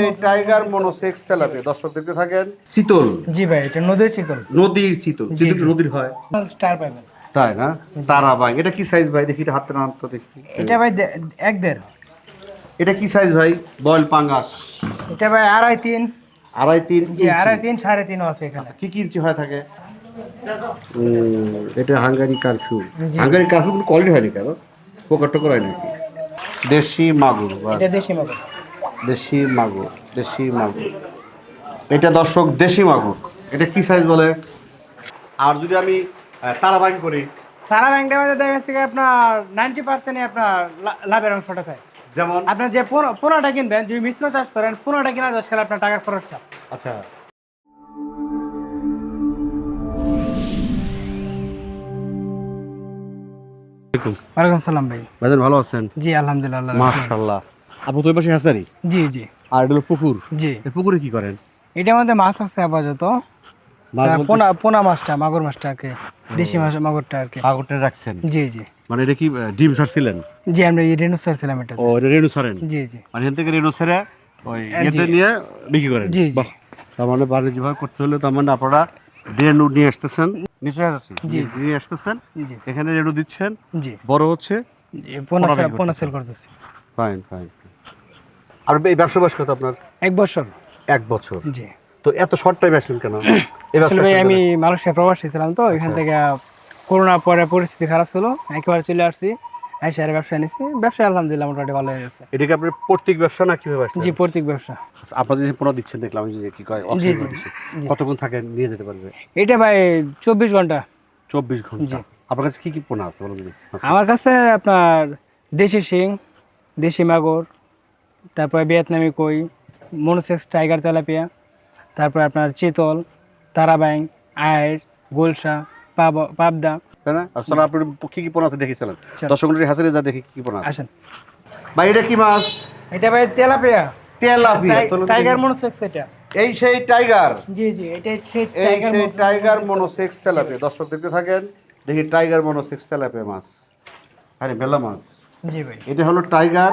এই tiger monosex দর্শক দেখতে থাকেন। শীতল। জি ভাই এটা নদীর চিতল নদীর নদীর হয়। স্টার পাইবেন। তাই না? তারা ভাই এটা কি সাইজ ভাই? দেখি এটা হাতে না তো দেখি। এটা ভাই এক দেড়। এটা কি সাইজ ভাই? বয়েল পাঙ্গাস। এটা ভাই আড়াই তিন। আড়াই তিন আড়াই তিন সাড়ে তিনও আছে এখানে। কি কি ইঞ্চি হয়ে থাকে? এটা হাঙ্গারি কারফিউ। হাঙ্গারি কারফিউ কোয়ালিটি হয়নি কেন? পোকার টোকর হয় নাকি? দেশি মাগুর এটা দেশি মতো দেশি মাগুর দেশি মাগুর। এটা দর্শক দেশি মাগুর। এটা কি সাইজ বলে? আর যদি আমি তারাবাইন করি? সারা ব্যাংকটা মধ্যে দেখা যাচ্ছে আপনার নাইনটি পার্সেন্টই আপনার লাভের অংশটা থাকে। যেমন? আপনার যে পোনা- পোনাটা কিনবেন যদি মিশ্র চাষ করেন পোনাটা কিনা খেলে আপনার টাকার খরচটা। আচ্ছা। ওয়ালাইকুম। সালাম ভাই। ভালো আছেন? জি আলহামদুলিল্লাহ আল্লাহ মাশাআল্লাহ। আপু তো পাশে হাসারি জি জি। আর এটা হলো পুকুর? জি। পুকুরে কি করেন? এটার মধ্যে মাছ আছে আপাতত। পোনা পোনা মাছটা মাগুর মাছটা আর কি। দেশি মাছ মাগুরটা আর কি। কাগজটা রাখছেন? জি জি। মানে এটা কি ডিম ছাড়ছিলেন? জি আমরা এই রেনু ছিলাম এটা ও এটা রেনু ছাড়েন? জি জি। মানে এখান থেকে রেনু ছেড়ে ওই ইয়েতে নিয়ে বিক্রি করেন? জি, জি। তার মানে বাণিজ্যভাবে করতে হলে তার মানে আপনারা রেনু নিয়ে আসতেছেন। নিচে আসছি জি, নিয়ে আসতেছেন। এখানে রেনু দিচ্ছেন। জি। বড় হচ্ছে। পোনা। সেল করতেছি। ফাইন ফাইন আর এই ব্যবসা বয়স কত আপনার? এক বছর। এক বছর। জি। তো এত শর্ট টাইম আসলেন কেন? আসলে আমি? মালয়েশিয়া প্রবাসী ছিলাম তো এখান আচ্ছা। থেকে করোনা পরে পরিস্থিতি খারাপ ছিল একেবারে চলে আসছি আইসার ব্যবসা নিছি ব্যবসা আলহামদুলিল্লাহ মোটামুটি ভালো হয়ে গেছে এটা কি আপনার প্রত্যেক ব্যবসা না কীভাবে আসলেন? জি প্রত্যেক ব্যবসা। আচ্ছা, আপনারা যে পোনা দিচ্ছেন দেখলাম যে কি কয় জি, অক্সিজেন জি, কতক্ষণ থাকে নিয়ে যেতে পারবে? এটা ভাই চব্বিশ ঘণ্টা। চব্বিশ ঘণ্টা। আপনার কাছে কি কি পোনা আছে বলুন। আমার কাছে আপনার দেশি শিং দেশি মাগুর তারপরে ভিয়েতনামি কই মনোসেক্স টাইগার তেলাপিয়া তারপর আপনার চিতল তারাবাইং আয়ের গোলসা পাবদা। তাই না? আসলে আপনার কি কি পোনা দেখেছিলেন? আচ্ছা। দর্শক মন্ডলী যা দেখি কি কি পোনা আসেন। ভাই এটা কি মাছ? এটা ভাই তেলাপিয়া। তেলাপিয়া। টাইগার মনোসেক্স এটা। এই সেই টাইগার। জি জি এটা সেই টাইগার সেই টাইগার মনোসেক্স তেলাপিয়া। দর্শক দেখতে থাকেন দেখি টাইগার মনোসেক্স তেলাপিয়া মাছ। আরে বেলা মাছ। জি ভাই। এটা হলো টাইগার।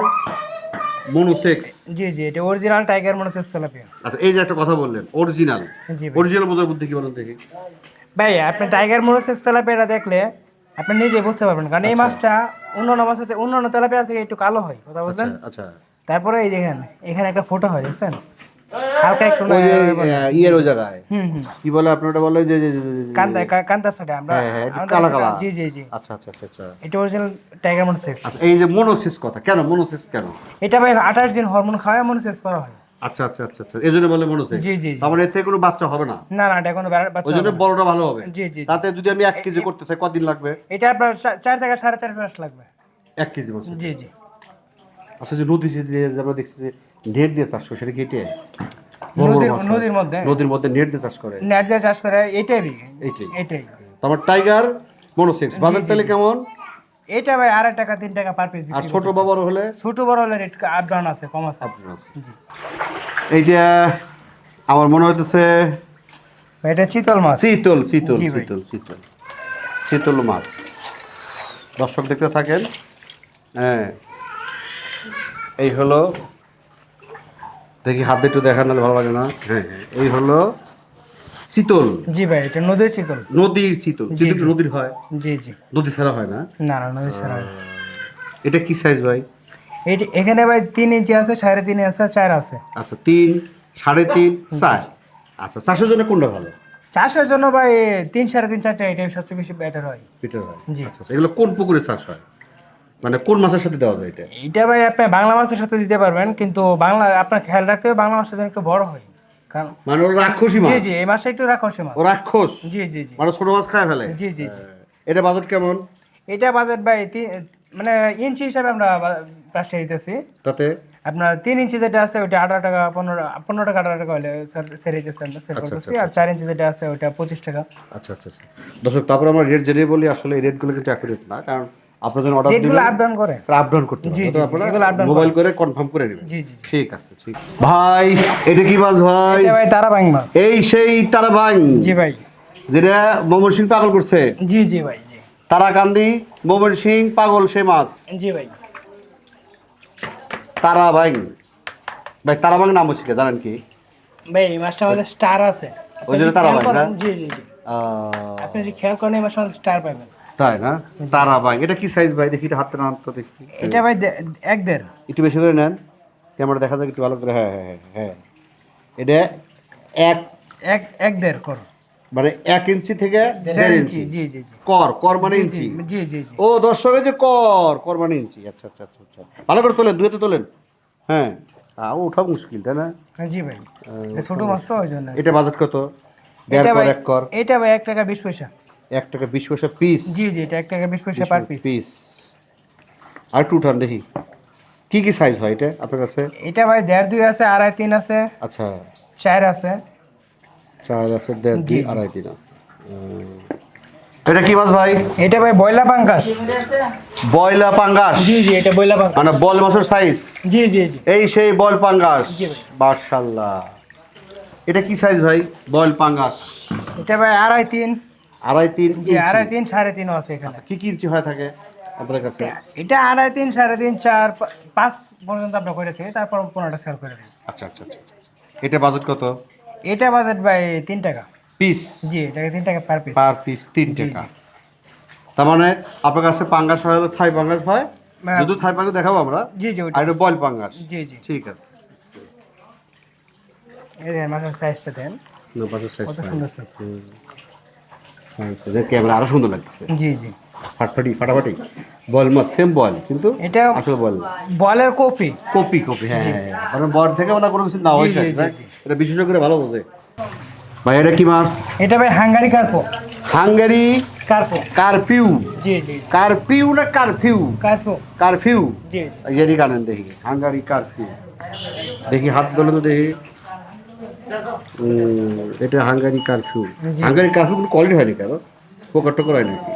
মনোসেক্স জি জি এটা অরিজিনাল টাইগার মনোসেক্স তেলাপিয়া। আচ্ছা এই যে একটা কথা বললেন অরিজিনাল অরিজিনাল বোঝার বুদ্ধি কি বলেন দেখি। ভাই আপনি টাইগার মনোসেক্স তেলাপিয়াটা দেখলে আপনি নিজে বুঝতে পারবেন কারণ এই মাছটা অন্যান্য মাছের অন্যান্য তেলাপিয়া থেকে একটু কালো হয় কথা বলছেন? বুঝলেন আচ্ছা। তারপরে এই দেখেন এখানে একটা ফটো হয় দেখছেন? হালকা একটু ওই যে, আহ, ইয়ের ওই জায়গায়। হুম হুম। কি বলে আপনার বলে? যে যে- যে- যে- যে- কান্তা কান্তার সাথে আমরা একটু আমাদের কালা কালা। জি জি জি। আচ্ছা আচ্ছা আচ্ছা এটা অরিজিনাল টাইগার মনোসেক্স এই যে কথা কেন কেন? এটা ভাই দিন হরমোন খাওয়া মনোসেক্স করা হয়। আচ্ছা আচ্ছা আচ্ছা আচ্ছা এই বলে জি জি জি। তার মানে কোনো বাচ্চা হবে না? না না এটা কোনো বাচ্চা ওই জন্য বড়টা ভালো হবে। জি জি। তাতে যদি আমি এক কেজি করতে চাই কদিন লাগবে? এটা আপনার চা- চার থেকে সাড়ে চার মাস লাগবে। এক কেজি বলছে জি জি। আচ্ছা যে নদী যে আমরা দেখছি যে নেট দিয়ে চাষ করে সেটা কি এটাই? বড় বড় নদীর মধ্যে। নদীর মধ্যে নেট দিয়ে চাষ করে। নেট দিয়ে চাষ করে বিঘে এইটাই এটাই। তারপর টাইগার মনোসেক্স বাজার জি। কেমন? এটা ভাই আড়াই টাকা তিন টাকা পার পিস আর ছোট বড় হলে? ছোট বড় হলে রেট আপ ডাউন আছে কম আছে। এইটা আমার মনে হইতেছে এটা চিতল মাছ। শীতল শীতল জি ভাই। শীতল শীতল শীতল মাছ। দর্শক দেখতে থাকেন। হ্যাঁ। এই হলো দেখি হাত একটু দেখান নাহলে ভালো লাগে না। হ্যাঁ হ্যাঁ এই হলো শীতল। জি ভাই এটা নদীর চিতল নদীর শীতল কি নদীর হয়। জি জি। নদী ছাড়া হয় না। না না নদীর ছাড়া এটা কি সাইজ ভাই? এটি এখানে ভাই তিন ইঞ্চি আছে সাড়ে তিন আছে চার আছে। আচ্ছা তিন সাড়ে তিন চার। আচ্ছা চাষের জন্য কোনটা ভালো? চাষের জন্য ভাই তিন সাড়ে তিন চারটে এটাই সবচেয়ে বেশি বেটার হয়। পিটার হয়। জি। আচ্ছা। এগুলো কোন পুকুরে চাষ হয়? মানে কোন মাছের সাথে দেওয়া যায় এটা? এটা ভাই আপনি বাংলা মাছের সাথে দিতে পারবেন কিন্তু বাংলা আপনার খেয়াল রাখতে হবে বাংলা মাছটা যেন একটু বড় হয়। কারণ মানে ওর রাক্ষসী মাছ? জি জি এই মাছটা একটু রাখসে মাছ। ও রাক্ষস? জি জি জি। মানে ছোট মাছ খায় ফেলে? জি জি জি। এটা বাজেট কেমন? এটা বাজেট ভাই মানে ইঞ্চি হিসাবে আমরা প্রাইসটা দিতেছি। তাতে? আপনার তিন ইঞ্চি যেটা আছে ওটা আঠারো টাকা পনেরো পনেরো টাকা আঠারো টাকা হলে সেল দিতেছে আমরা সেল আচ্ছা, করতেছি। আর চার ইঞ্চি যেটা আছে ওটা পঁচিশ টাকা। আচ্ছা আচ্ছা আচ্ছা। দর্শক তারপর আমরা রেট জেনে বলি আসলে এই রেটগুলো কিন্তু অ্যাকুরেট না কারণ আপনার জন্য অর্ডার রেটগুলো দিবেন আপ ডাউন করে। আপ ডাউন করতে মোবাইল করে। কনফার্ম করে নেবেন। জি জি জি। ঠিক আছে ঠিক। ভাই এটা কি মাছ ভাই? এটা ভাই তারা বাং মাছ। এই সেই তারাবাং জি ভাই। যেটা মোমন সিং পাগল করছে। জি জি ভাই জি। তারাকান্দি মোমন সিং পাগল সে মাছ। জি ভাই। তারাবাং ভাই তারাবাং নাম হচ্ছে জানেন কি? ভাই এই মাছটা আমাদের স্টার আছে। ওই জন্য তারা ভাই, না? জি জি জি। আপনি যদি খেয়াল করেন এই মাছটা স্টার পাবেন। তাই না? তারাবাং এটা কি সাইজ ভাই? দেখি এটা হাতে না তো দেখি। এটা ভাই এক দেড়। একটু বেশি করে নেন। ক্যামেরা দেখা যাক একটু ভালো করে হ্যাঁ হ্যাঁ হ্যাঁ হ্যাঁ। এটা এক এক এক দেড় করো। মানে এক ইঞ্চি থেকে দেড় ইঞ্চি জি কর কর মানে ইঞ্চি। জি জি জি। ও দর্শকের যে কর কর মানে ইঞ্চি। আচ্ছা আচ্ছা আচ্ছা আচ্ছা। ভালো করে তোলেন দুয়েতে তোলেন। হ্যাঁ। তাও ওঠা মুশকিল তাই না? জি ভাই। ছোট মাছ তো ওই জন্য। এটা বাজেট কত? দেড় কর এক কর। এটা ভাই এক টাকা বিশ পয়সা। এক টাকা বিশ পয়সা পিস জি জি এটা এক টাকা বিশ পয়সা পার পিস পিস আর একটু উঠান দেখি। কি কি সাইজ হয় এটা আপনার কাছে? এটা ভাই দেড় দুই আছে আড়াই তিন আছে। আচ্ছা। চার আছে। চার আছে দেড় দুই। আড়াই তিন আছে। এটা কি মাছ ভাই? এটা ভাই বয়লা পাঙ্কাস বয়লা পাঙ্গাস? জি জি এটা বয়লা পাঙ্কাস মানে বল মাছের সাইজ জি জি জি। এই সেই বল পাঙ্গাস। মাশাল্লাহ এটা কি সাইজ ভাই? বল পাঙ্গাস। এটা ভাই আড়াই তিন। আড়াই তিন আড়াই তিন সাড়ে তিনও আছে এখানে। আচ্ছা, কি কি ইঞ্চি হয়ে থাকে আপনাদের কাছে? এটা আড়াই তিন সাড়ে তিন চার পাঁচ পর্যন্ত আমরা করে থাকি তারপর পনেরোটা সেল করে দিই আচ্ছা আচ্ছা আচ্ছা আচ্ছা। এটা বাজেট কত? এটা বাজেট ভাই তিন টাকা। পিস জি এটাকে তিন টাকা পার পিস পার পিস তিন টাকা। তার মানে আপনার কাছে পাঙ্গাস হয় থাই পাঙ্গাস হয়? হ্যাঁ। যদি থাই পাঙ্গাস দেখাবো আমরা জি জি আর বল পাঙ্গাস। জি জি। ঠিক আছে। এই মাছের সাইজটা দেন। না, পাশের কত সুন্দর সাইজ। আচ্ছা, ক্যামেরা আরও সুন্দর লাগছে জি জি। ফাটফাটি ফাটাফাটি। বল মাছ সেম বল কিন্তু এটা আসলে বল। বলের কপি। কপি কপি হ্যাঁ হ্যাঁ, হ্যাঁ। মানে বল থেকে ওনা কোনো কিছু না জি, হয়েছে জি, জি, জি। এটা বিশেষজ্ঞ করে ভালো বোঝে। ভাই এটা কি মাছ? এটা ভাই হাঙ্গারি কার্পো। হাঙ্গারি কার্পো। কারফিউ জি জি কারফিউ না কারফিউ? কার্পো। কারফিউ? জি ইয়ারি গানেন দেখি। হাঙ্গারি কারফিউ। দেখি হাত ধরে তো দেখি। এটা হাঙ্গারি কারফিউ। হাঙ্গারি কারফিউ কোনো কোয়ালিটি হয়নি কেন? পোকার টোকর হয় নাকি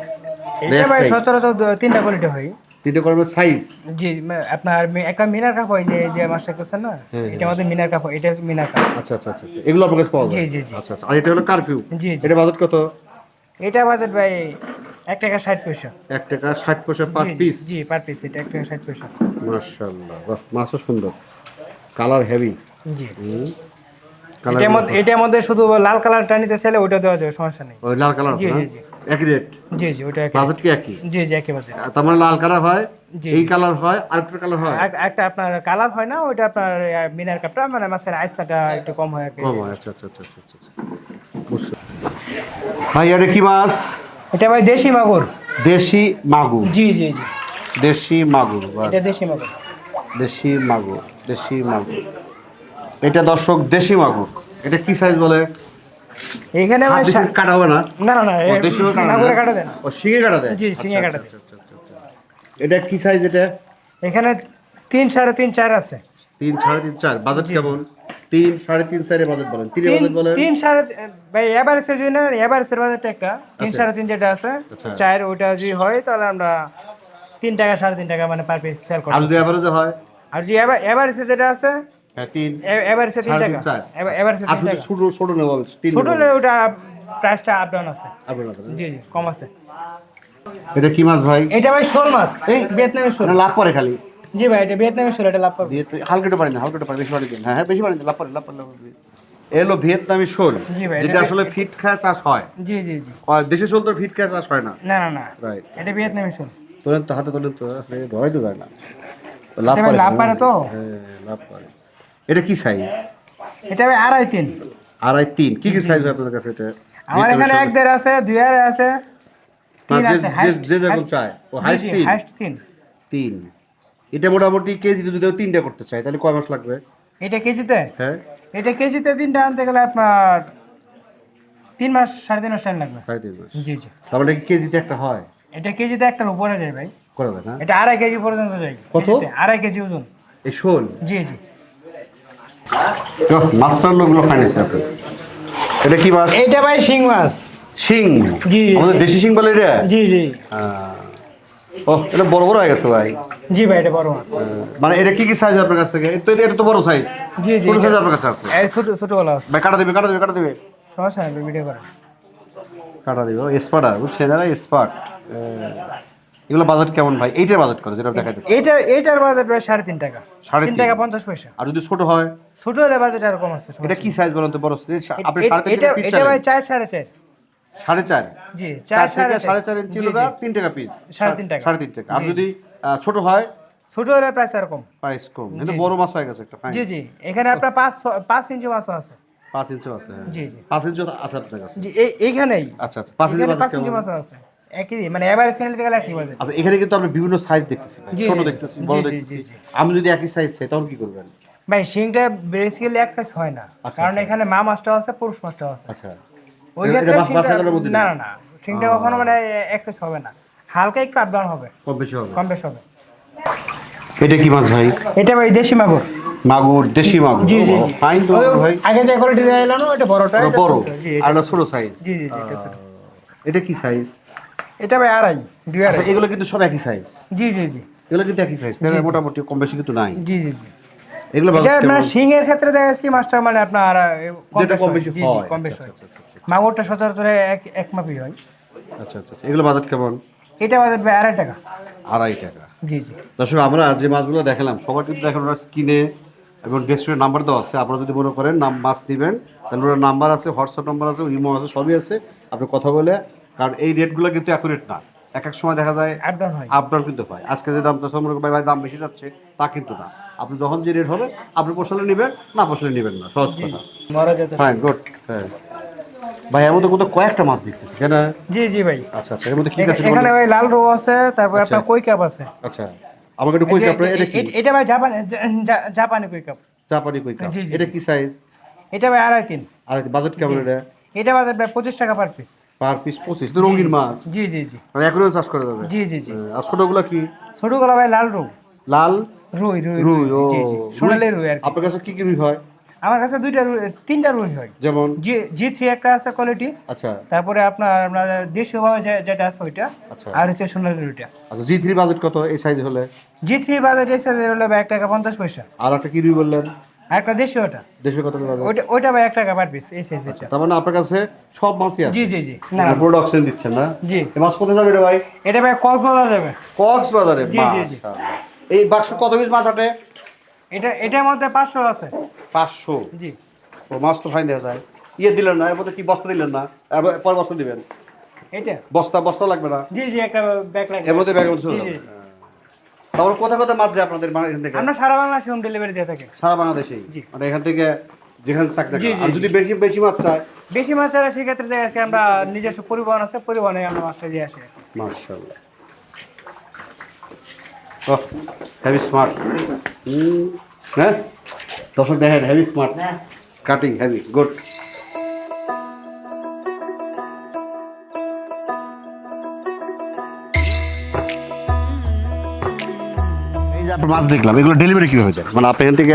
এটা ভাই। সচরাচর তিনটা কোয়ালিটি হয়। তিনটে করবে সাইজ জি আপনার একটা মিনার কাপ হয় যে যে মাছটা করছেন না হ্যাঁ, এটা আমাদের মিনার কাপ হয় এটা মিনার কাপ আচ্ছা আচ্ছা আচ্ছা আচ্ছা। এগুলো আপনার কাছে পাওয়া যায়? জি, জি, জি। আচ্ছা আচ্ছা। আর এটা হলো কারফিউ? জি জি। এটা বাজেট কত? এটা বাজেট ভাই এক টাকা ষাট পয়সা। এক টাকা ষাট পয়সা পার পিস জি পার পিস এটা এক টাকা ষাট পয়সা। মার্শাল্লাহ বাহ মাছও সুন্দর। কালার হেভি জি। এটার মধ্যে এটার মধ্যে শুধু লাল কালারটা নিতে চাইলে ওইটা দেওয়া যাবে সমস্যা নেই। ওই লাল কালার জি। একই রেট জি জি ওইটা একই বাজেট কি একই? জি জি একই বাজেট তার মানে লাল কালার হয় এই কালার হয় আরেকটা কালার হয়? একটা আপনার কালার হয় না ওইটা আপনার মিনার কাপটা মানে মাছের আইসটা একটু কম হয় আর কম হয় আচ্ছা আচ্ছা আচ্ছা আচ্ছা আচ্ছা ভাই এটা কি মাছ? এটা ভাই দেশি মাগুর। দেশি মাগুর। জি জি জি। দেশি মাগুর এটা দেশি মাগুর। দেশি মাগুর দেশি মাগুর। এটা দর্শক দেশি মাগুর। এটা কি সাইজ বলে? এখানে কাটা হবে না? না না না দেশি মাগুর কাটা দেন। ও শিঙে কাটা দেয় জি, শিঙে আচ্ছা, কাটা আচ্ছা, আচ্ছা, আচ্ছা। এটা কি সাইজ এটা? এখানে তিন সাড়ে তিন চার আছে। তিন সাড়ে তিন চার বাজেট কেমন? তিন সাড়ে তিন চারে বাজেট বলেন। তিনে বাজেট বলেন। তিন সাড়ে ভাই এভারেজের জন্য এভারেজের বাজেটটা একটা। তিন। সাড়ে তিন যেটা আছে। চার ওইটা যদি হয় তাহলে আমরা তিন টাকা সাড়ে তিন টাকা মানে পার পিস সেল করি আর যদি অ্যাভারেজে হয়? আর যে এভারেজে যেটা আছে হ্যাঁ তিন। এভারেজে তিন টাকা। এভারেজে তিন টাকা। ছোট ছোট নেব তিন ছোট নেব। ওটা প্রাইসটা আপ ডাউন আছে। আপনার হাতে, না? জি জি কম আছে। এটা কি মাছ ভাই? এটা ভাই শোল মাছ। এই। ভিয়েতনামের শোল। লাভ করে খালি। জি ভাই এটা ভিয়েতনামের শোল এটা লাভ পাবে তো হালকা একটু পারি না হালকা একটু পারি বেশি পারি দিন। হ্যাঁ হ্যাঁ বেশি পারি না লাভ করে লাভ করে। এলো ভিয়েতনামি শোল যেটা আসলে ফিট খায় চাষ হয়। জি জি জি। আর দেশি শোল তো ফিট খায় চাষ হয় না। না না না। রাইট এটা ভিয়েতনামের শোল। তোলেন তো হাতে তোলেন তো ধরাই তো যায় না। লাভ করে পারে তো? হ্যাঁ লাভ করে। এটা কি সাইজ এটা ভাই আড়াই তিন। আড়াই তিন। কি কি সাইজ আপনাদের কাছে এটা? আমার এখানে এক দেড় আছে দুই আড়াই আছে তিন আছে যে- যেরকম চায়। ও হাইস্ট তিন? হাইস্ট তিন। তিন। এটা মোটামুটি কেজিতে যদি তিনটা করতে চাই তাহলে কয় মাস লাগবে? এটা কেজিতে? হ্যাঁ। এটা কেজিতে তিনটা আনতে গেলে আপনার তিন মাস সাড়ে তিন মাস টাইম লাগবে। সাড়ে তিন মাস। জি জি। তার মানে কি কেজিতে একটা হয়? এটা কেজিতে একটার উপরে যায় ভাই। করা না? এটা আড়াই কেজি পর্যন্ত যায়। কত? আড়াই কেজি ওজন। এই শোল? জি জি। মাছরান্নগুলো ফাইনান্স আপনি। এটা কি মাছ? এইটা ভাই শিং মাছ। শিং? জি। আমাদের দেশি শিং বলে এটা? জি জি। ও এটা বড় বড় হয়ে গেছে ভাই। জি ভাই এটা বড় মাছ। মানে এটা কি কি সাইজ আপনার কাছ থেকে? তো এটা তো বড় সাইজ জি জি ছোট সাইজ আপনার কাছে আছে। এই ছোট ছোটগুলো আছে। ভাই কাটা দেবে কাটা দেবে কাটা দেবে। সমস্যা নেই ভিডিও করে কাটা দেবে। ও স্পার্টার বুঝছেন? না স্পার্ট এগুলো বাজেট কেমন ভাই? এইটার বাজেট কত যেটা দেখাইতেছে এইটা এইটার বাজেট প্রায় সাড়ে তিন টাকা। সাড়ে তিন? টাকা পঞ্চাশ পয়সা। আর যদি ছোট হয়? ছোট হলে বাজেট আর কম আছে এটা কি সাইজ বলুন তো বড়? আপনি সাড়ে তিন টাকা পিস এটা ভাই চার সাড়ে চার। সাড়ে চার? জি চার থেকে সাড়ে চার। ইঞ্চি হলো তিন টাকা পিস সাড়ে তিন টাকা। সাড়ে তিন টাকা। আর যদি ছোট হয়? ছোট হলে প্রাইস আর কম। প্রাইস কম। কিন্তু বড় মাছ হয়ে গেছে একটা। জি জি। এখানে আপনার পাঁচ পাঁচ ইঞ্চি মাছও আছে। পাঁচ ইঞ্চি আছে হ্যাঁ। জি, জি। পাঁচ ইঞ্চি আছে আপনার কাছে? জি এইখানেই আচ্ছা আচ্ছা। পাঁচ ইঞ্চি? মাছও আছে। একই মানে এভারেজ চ্যানেল থেকে একই বাজেট আচ্ছা এখানে কিন্তু আমরা বিভিন্ন সাইজ দেখতেছি ছোট দেখতেছি বড় দেখতেছি। আমি যদি একই সাইজ চাই তখন কি করবেন? ভাই শিংটা বেসিক্যালি এক size হয় না। আচ্ছা, কারণ আচ্ছা। এখানে মা মাছটাও আছে পুরুষ মাছটাও আছে। আচ্ছা। ওই ক্ষেত্রে এটা না না না। শিংটা কখনো মানে এক size হবে না। হালকা একটু আপ ডাউন হবে। কম বেশি হবে? কম বেশ হবে। এটা কি মাছ ভাই? এটা ভাই দেশি মাগুর। মাগুর দেশি মাগুর। জি জি ফাইন তো ভাই। আগে যে কোয়ালিটি দেখাইলো না ওটা বড়টা বড়। আর এটা- এটা ছোট সাইজ জি জি এটা। এটা কি সাইজ এটা ভাই আড়াই দুই আচ্ছা আড়াই। এগুলো কিন্তু সব একই সাইজ জি জি জি। এগুলো কিন্তু একই সাইজ জি। মোটামুটি কম বেশি কিন্তু নাই। জি জি জি। এগুলো কেমন? শিং এর ক্ষেত্রে দেখা যাচ্ছে মাছটা মানে আপনার কম বেশ কম বেশি হয়। কম বেশ মাগুরটা সচরাচর এক এক মাপই হয়। আচ্ছা আচ্ছা আচ্ছা। এগুলো বাজার কেমন? এটা বাজে ভাই আড়াই টাকা। আড়াই টাকা। জি জি। দর্শক আমরা যে মাছগুলো দেখালাম সবার কিন্তু দেখেন ওরা স্ক্রিনে এবং ডেস্ক্রিপশনে নাম্বার দেওয়া আছে। আপনারা যদি মনে করেন নাম মাছ নেবেন তাহলে ওরা নাম্বার আছে হোয়াটসঅ্যাপ নাম্বার আছে ইমো আছে সবই আছে। আপনি কথা বলে কারণ এই রেটগুলো কিন্তু অ্যাকুরেট না। এক এক সময় দেখা যায় আপ ডাউন হয়। আপ ডাউন কিন্তু হয়। আজকে যে দাম চাষা মনে করেন ভাই দাম বেশি যাচ্ছে তা কিন্তু না। আপনি যখন যে রেট হবে আপনি পোষালে নেবেন না পোষালে নেবেন না সহজ কথা। ফাইন গুড হ্যাঁ ভাই এর মধ্যে কোথাও কয়েকটা মাছ দেখতেছি কেন জি জি ভাই। আচ্ছা আচ্ছা এর মধ্যে কি আছে এখানে ভাই লাল রো আছে তারপর আচ্ছা। আপনার কই কাপ আছে? আচ্ছা আমাকে একটু কই কাপ এটা কি? এটা ভাই জাপানি জাপানি কই কাপ চাপানি কই কাপ এটা কি সাইজ এটা ভাই আড়াই তিন। আর বাজেট কেমন এটা? এটা বাজে ভাই পঁচিশ টাকা পার পিস পার পিস পঁচিশ তো রঙিন মাছ। জি জি জি। মানে চাষ করা যাবে? জি জি জি। আর ছোটগুলো কি? ছোট গলা ভাই লাল রু লাল? রুই রুই রুই ও। সোনালি রুই আর। আপনার কাছে কি কি রুই হয়? আমার কাছে দুইটা রুই তিনটা রুই হয়। যেমন? জি জি থ্রি একটা আছে কোয়ালিটি আচ্ছা। তারপরে আপনার আপনার দেশীয়ভাবে যে- যেটা আছে ওইটা। আচ্ছা। আর হচ্ছে সোনালি রুইটা। আচ্ছা জি থ্রি বাজেট কত এই সাইজ হলে? জি থ্রি বাজার এসে হলো ভাই এক টাকা পঞ্চাশ পয়সা। আর একটা কি রুই বললেন? একটা দেশীয়টা দেশের কত করে বাজার ওইটা ওইটা ভাই এক টাকা পার পিস এই সাইজ এটা। তার মানে আপনার কাছে সব মাছই আছে? জি জি জি। না প্রোডাকশন দিচ্ছেন না? জি। এই মাছ কোথায় যাবে রে ভাই? এটা ভাই কক্সবাজার যাবে। কক্সবাজারে? জি, জি, জি। এই বাক্স কত পিস মাছ আটে? এটা এটার মধ্যে পাঁচশো আছে। পাঁচশো? জি। ও মাছ তো ফাইন দেখা যায়। ইয়ে দিলেন না এর মধ্যে কি বস্তা দিলেন না? পর বস্তা দিবেন? এটা। বস্তা বস্তা লাগবে না? জি জি একটা ব্যাগ লাগে এর মধ্যে ব্যাগের মধ্যে জি, জি। তারপরে কোথায় কোথায় মাছ যায় আপনাদের মানে এখান থেকে? আমরা সারা বাংলাদেশে হোম ডেলিভারি দিয়ে থাকি। সারা বাংলাদেশেই? জি। মানে এখান থেকে যেখানে চাকরি আর যদি বেশি বেশি মাছ চায়? বেশি মাছ ছাড়া সেক্ষেত্রে দেখা যাচ্ছে আমরা নিজস্ব পরিবহন আছে পরিবহনে আমরা মাছটা দিয়ে আসি। মার্শাল্লাহ ওহ হেভি স্মার্ট হ্যাঁ? দর্শক দেখেন heavy smart cutting heavy good মাছ দেখলাম। এগুলো ডেলিভারি কীভাবে দেয়? মানে আপনি এখান থেকে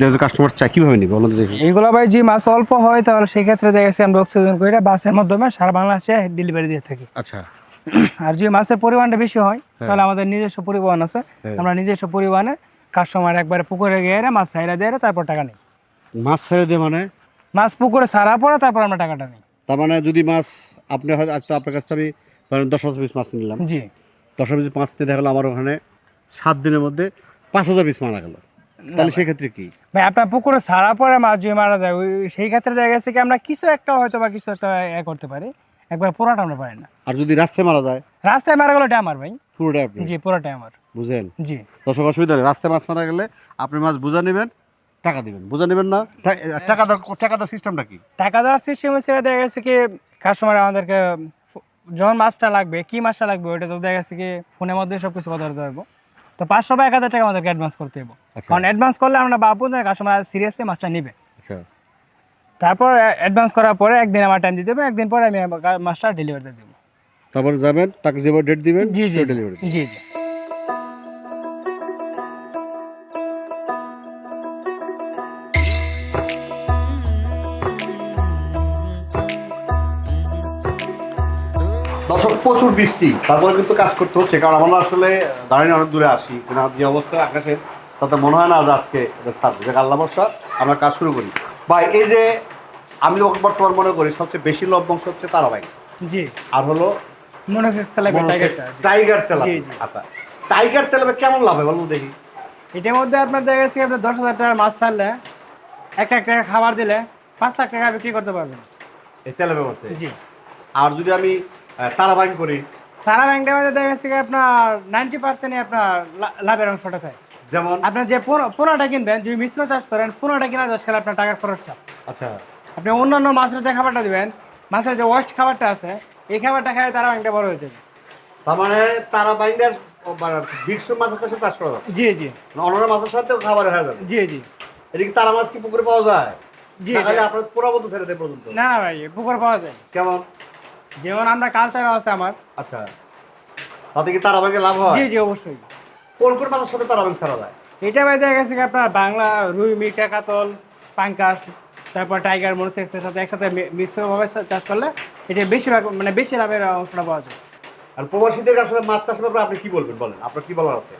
যদি কাস্টমার কীভাবে নিবে? বলুন দেখি। এইগুলো ভাই যে মাছ অল্প হয় তাহলে সেক্ষেত্রে দেখা যাচ্ছে আমরা অক্সিজেন করে। বাসের মাধ্যমে সারা বাংলাদেশে ডেলিভারি দিয়ে থাকি। আচ্ছা। আর যে মাছের পরিমাণটা বেশি হয় তাহলে আমাদের নিজস্ব পরিবহন আছে। হ্যাঁ। আমরা নিজস্ব পরিবহনে কাস্টমার একবারে পুকুরে গিয়ে মাছ ছাইরা দিয়ে তারপর টাকা নিই। মাছ ছেড়ে দিয়ে মানে? মাছ পুকুরে ছাড়া পরে তারপর আমরা টাকাটা নিই। তার মানে যদি মাছ আপনি হয়তো আজ তো আপনার কাছ থেকে আমি ধরেন দশ হাজার পিস মাছ নিলাম। জি। দশ হাজার পিস মাছ নিয়ে দেখা গেলো আমার ওখানে সাত দিনের মধ্যে পাঁচ হাজার পিস মারা গেল। তাহলে সেক্ষেত্রে কি? ভাই আপনার পুকুরে ছাড়া পরে মাছ যদি মারা যায় ওই সেই ক্ষেত্রে দেখা গেছে কি আমরা কিছু একটা হয়তো বা কিছু একটা এ করতে পারি। একবার পুরোটা আমরা পারি না। আর যদি রাস্তায় মারা যায়? রাস্তায় মারা গেলো এটা আমার ভাই। পুরোটাই আপনি জি পুরোটাই আমার বুঝেন? জি। দর্শক অসুবিধা নেই। রাস্তায় মাছ মারা গেলে আপনি মাছ বুঝা নেবেন টাকা দিবেন। বুঝা নেবেন না? টাকা দেওয়ার টাকা দেওয়ার সিস্টেমটা কি? টাকা দেওয়ার সিস্টেম হচ্ছে দেখা গেছে কি কাস্টমার আমাদেরকে যখন মাছটা লাগবে কি মাছটা লাগবে ওইটা তো দেখা গেছে কি ফোনের মধ্যে সব কিছু কথা বলতে পারব তো পাঁচশো বা এক হাজার টাকা আমাদেরকে অ্যাডভান্স করতে হবে আচ্ছা। কারণ অ্যাডভান্স করলে আমরা বাবু কাস্টমার সিরিয়াসলি মাছটা নিবে। আচ্ছা। তারপর অ্যাডভান্স করার পরে একদিন আমার টাইম দিতে হবে একদিন পরে আমি মাছটা ডেলিভারি দিয়ে দেবো। তারপর যাবেন তাকে যেভাবে ডেট দিবেন জি জি ডেলিভারি জি জি। বৃষ্টি তারপরে কিন্তু কাজ করতে হচ্ছে। কারণ আমরা আসলে দাঁড়িয়ে অনেক দূরে আসি। কিন্তু যে অবস্থা আকাশে তাতে মনে হয় না আজকে যে আল্লাহ বর্ষা আমরা কাজ শুরু করি। বা এই যে আমি বর্তমান মনে করি সবচেয়ে বেশি লভ্যাংশ হচ্ছে তারাবাই। জি। আর হলো টাইগার তেলা জি। আচ্ছা টাইগার তেলাপিয়া কেমন লাভ হয় বলুন দেখি। এটার মধ্যে আপনার দেখা গেছে আপনার দশ হাজার টাকার মাছ ছাড়লে এক এক টাকা খাবার দিলে পাঁচ লাখ টাকা বিক্রি করতে পারবেন। এই মধ্যে জি। আর যদি আমি আহ, তারাবাইন করি। সারা ব্যাংকের মধ্যে দেখা আপনার নাইনটি পার্সেন্টই আপনার লাভের অংশটা থাকে যেমন? আপনার যে পনেরোটা কিনবেন যদি মিশ্র চাষ করেন পনেরোটা কিনা দশ আপনার টাকার খরচটা। আচ্ছা। আপনি অন্যান্য মাছের যে খাবারটা দিবেন মাছের যে ওয়েস্ট খাবারটা আছে এই খাবারটা খায় তারা ব্যাংকটা বড় হয়ে যাবে। তার মানে তারাবাইনের বিক্সুর মাছের চাষে চাষ করা যাবে? জি জি। অন্যান্য মাছের সাথেও খাবার হয়ে যাবে? জি জি। এদিকে তারা মাছ কি পুকুরে পাওয়া যায়? জি। খালি আপনার পুরাবত ছেড়ে দেয় পর্যন্ত? না না ভাই পুকুর পাওয়া যায়। কেমন? যেমন আমরা কালচারও আছে আমার। আচ্ছা। তাতে কি লাভ হয়? জি জি অবশ্যই। কোন কোন মাছের সাথে ছাড়া যায়? এটা ভাই দেখা গেছে আপনার বাংলা রুই কাতল পাঙ্কাস তারপর টাইগার মনোসেক্সের সাথে একসাথে মিশ্রভাবে চাষ করলে এটা বেশিরভাগ মানে বেশি লাভের অংশটা পাওয়া যায়। আর প্রবাসীদের আসলে মাছ চাষের ব্যাপারে আপনি কি বলবেন বলেন? আপনার কি বলার আছে?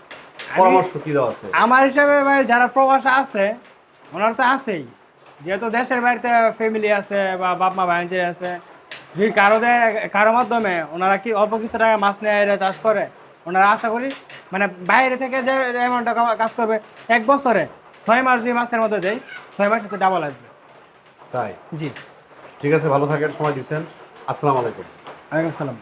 পরামর্শ কি দেওয়া আছে? আমার হিসাবে ভাই যারা প্রবাস আছে ওনার তো আছেই। যেহেতু দেশের বাড়িতে ফ্যামিলি আছে বা বাপ মা আছে যদি কারও দেয় কারও মাধ্যমে ওনারা কি অল্প কিছু টাকা মাছ নিয়ে এরা চাষ করে? ওনারা আশা করি মানে বাইরে থেকে যে অ্যামাউন্টটা কাজ করবে এক বছরে ছয় মাস যে মাসের মধ্যে দেয় ছয় মাস সাথে ডাবল আসবে। তাই? জি। ঠিক আছে ভালো থাকেন সময় দিচ্ছেন। আসসালামু আলাইকুম। ওয়ালাইকুম সালাম